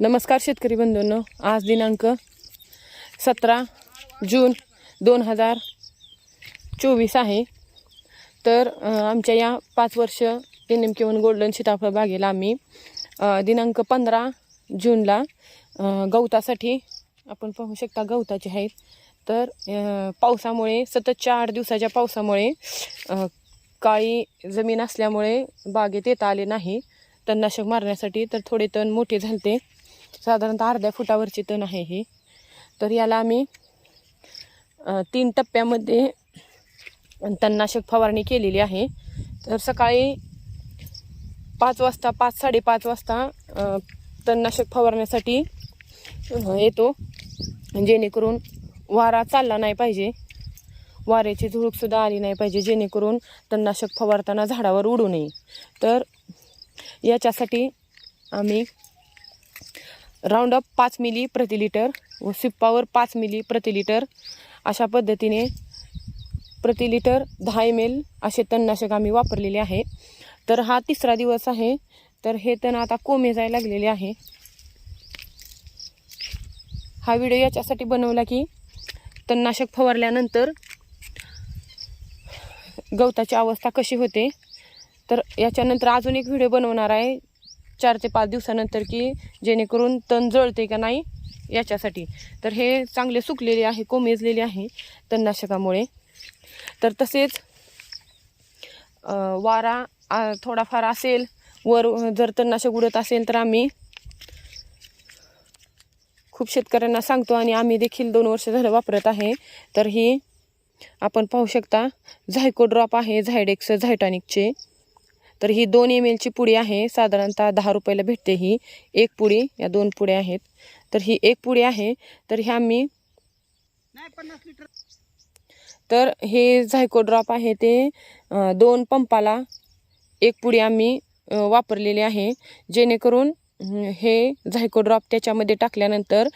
नमस्कार शेतकरी बंधूंनो. आज दिनांक सतरा जून दोन हजार चोवीस आहे. तर आमच्या या पाच वर्ष N M K one golden सीताफळ बागेला आम्ही दिनांक पंधरा जूनला गवतासाठी आपण पाहू शकता गवताचे आहेत. तर पावसामुळे सततच्या आठ दिवसाच्या पावसामुळे काळी जमीन असल्यामुळे बागेत येता आले नाही. तणनाशक मारण्यासाठी तर थोडे तण मोठे झालते. साधारणतः अर्ध्या फुटावरचे तण आहे हे. तर याला आम्ही तीन टप्प्यामध्ये तणनाशक फवारणी केलेली आहे. तर सकाळी पाच वाजता पाच साडेपाच वाजता तणनाशक फवारण्यासाठी येतो. जेणेकरून वारा चालला नाही पाहिजे. वाऱ्याची झुळूकसुद्धा आली नाही पाहिजे. जेणेकरून तणनाशक फवारताना झाडावर उडू नये. तर याच्यासाठी आम्ही राऊंडअप पाच मिली प्रति लिटर व सिप्पावर पाच मिली प्रति लिटर अशा पद्धतीने प्रति लिटर दहा एम एल असे तणनाशक आम्ही वापरलेले आहे. तर हा तिसरा दिवस आहे. तर हे तण आता कोमे जायला लागलेले आहे. हा व्हिडिओ याच्यासाठी बनवला की तणनाशक फवारल्यानंतर गवताची अवस्था कशी होते? तर याच्यानंतर अजून एक व्हिडिओ बनवणार आहे. चार ते पाच दिवसानंतर की जेणेकरून तण जळते का नाही याच्यासाठी. तर हे चांगले सुकलेले आहे कोमेजलेले आहे तणनाशकामुळे. तर तसेच वारा थोडाफार असेल वर जर तणनाशक उडत असेल तर आम्ही खूप शेतकऱ्यांना सांगतो आणि आम्ही देखील दोन वर्ष झालं वापरत आहे. तर ही आपण पाहू शकता झायको ड्रॉप आहे झायडेक्स झायटॉनिकचे. तर ही दोन एम एलची पुडी आहे. साधारणतः दहा रुपयाला भेटते ही. एक पुडी या दोन पुड्या आहेत. तर ही एक पुडी आहे. तर ह्या आम्ही तर हे झायको ड्रॉप आहे ते दोन पंपाला एक पुडी आम्ही वापरलेली आहे. जेणेकरून हे झायको ड्रॉप त्याच्यामध्ये टाकल्यानंतर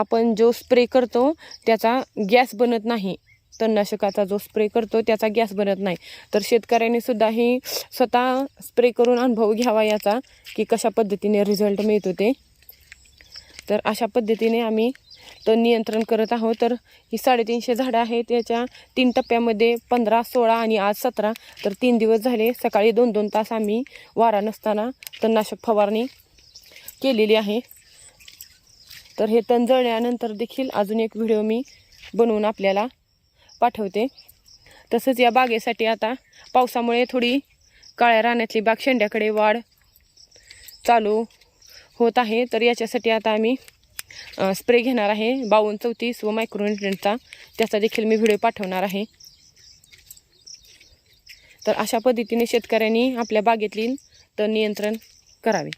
आपण जो स्प्रे करतो त्याचा गॅस बनत नाही. तणनाशकाचा जो स्प्रे करतो त्याचा गॅस बनत नाही. तर शेतकऱ्यांनी सुद्धा ही स्वतः स्प्रे करून अनुभव घ्यावा याचा की कशा पद्धतीने रिझल्ट मिळतो ते. तर अशा पद्धतीने आम्ही तण नियंत्रण करत आहोत. तर ही साडेतीनशे झाडं आहेत याच्या तीन टप्प्यामध्ये पंधरा सोळा आणि आज सतरा. तर तीन दिवस झाले सकाळी दोन दोन तास आम्ही वारा नसताना तणनाशक फवारणी केलेली आहे. तर हे तण जळल्यानंतर देखील अजून एक व्हिडिओ मी बनवून आपल्याला पाठवते. तसंच या बागेसाठी आता पावसामुळे थोडी काळ्या रानातली बाग शेंड्याकडे वाढ चालू होत आहे. तर याच्यासाठी आता आम्ही स्प्रे घेणार आहे. बावन्न चौतीस व मायक्रोन्युट्रेंटचा त्याचा देखील मी व्हिडिओ पाठवणार आहे. तर अशा पद्धतीने शेतकऱ्यांनी आपल्या बागेतील तण नियंत्रण करावे.